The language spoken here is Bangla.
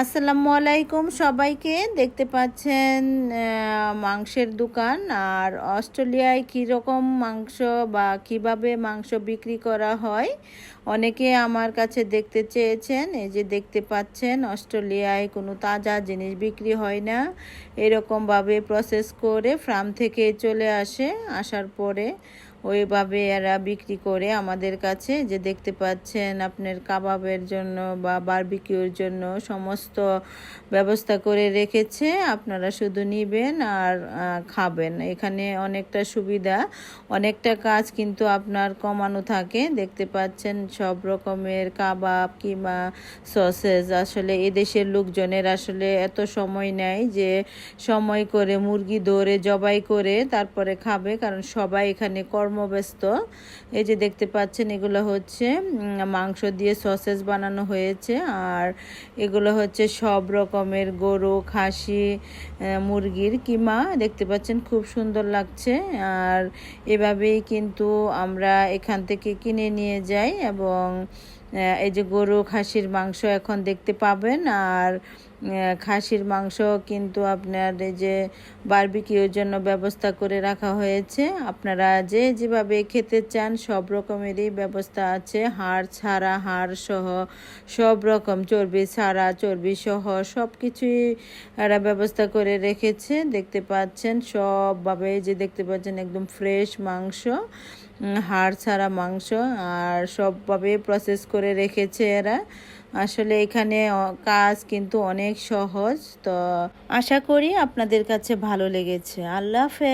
আসসালামু আলাইকুম সবাইকে। দেখতে পাচ্ছেন মাংসের দোকান। আর অস্ট্রেলিয়ায় কীরকম মাংস বা কীভাবে মাংস বিক্রি করা হয়, অনেকে আমার কাছে দেখতে চেয়েছেন। এই যে দেখতে পাচ্ছেন, অস্ট্রেলিয়ায় কোনো তাজা জিনিস বিক্রি হয় না। এরকমভাবে প্রসেস করে ফার্ম থেকে চলে আসে, আসার পরে ওইভাবে এরা বিক্রি করে আমাদের কাছে যে দেখতে পাচ্ছেন আপনার কাবাবের জন্য বা বারবিকিউর জন্য সমস্ত ব্যবস্থা করে রেখেছে। আপনারা শুধু নিবেন আর খাবেন। এখানে অনেকটা সুবিধা, অনেকটা কাজ কিন্তু আপনার কমানো থাকে। দেখতে পাচ্ছেন সব রকমের কাবাব কিংবা সসেজ। আসলে এদেশের লোকজনের আসলে এত সময় নেয় যে সময় করে মুরগি ধরে জবাই করে তারপরে খাবে, কারণ সবাই এখানে কর্মব্যস্ত এই যে দেখতে পাচ্ছেন, এগুলো হচ্ছে মাংস দিয়ে সসেজ বানানো হয়েছে। আর এগুলো হচ্ছে সব রকমের গরু, খাসি মুরগির কিমা। দেখতে পাচ্ছেন, খুব সুন্দর লাগছে। আর এভাবেই কিন্তু আমরা এখান থেকে কিনে নিয়ে যাই এবং এই যে গরু, খাসির মাংস এখন দেখতে পাবেন, আর খাসির মাংস কিন্তু আপনার এই যে বারবিকিউর জন্য ব্যবস্থা করে রাখা হয়েছে। আপনারা যে যেভাবে খেতে চান, সব রকমেরই ব্যবস্থা আছে। হাড় ছাড়া হাড় সহ সব রকম চর্বি ছাড়া চর্বি সহ সব কিছুই এরা ব্যবস্থা করে রেখেছে। দেখতে পাচ্ছেন, সবভাবে যে দেখতে পাচ্ছেন, একদম ফ্রেশ মাংস হাড় ছাড়া মাংস, আর সবভাবে প্রসেস করে রেখেছে এরা। আসলে এখানে কাজ কিন্তু অনেক সহজ। তো আশা করি আপনাদের কাছে ভালো লেগেছে। আল্লাহ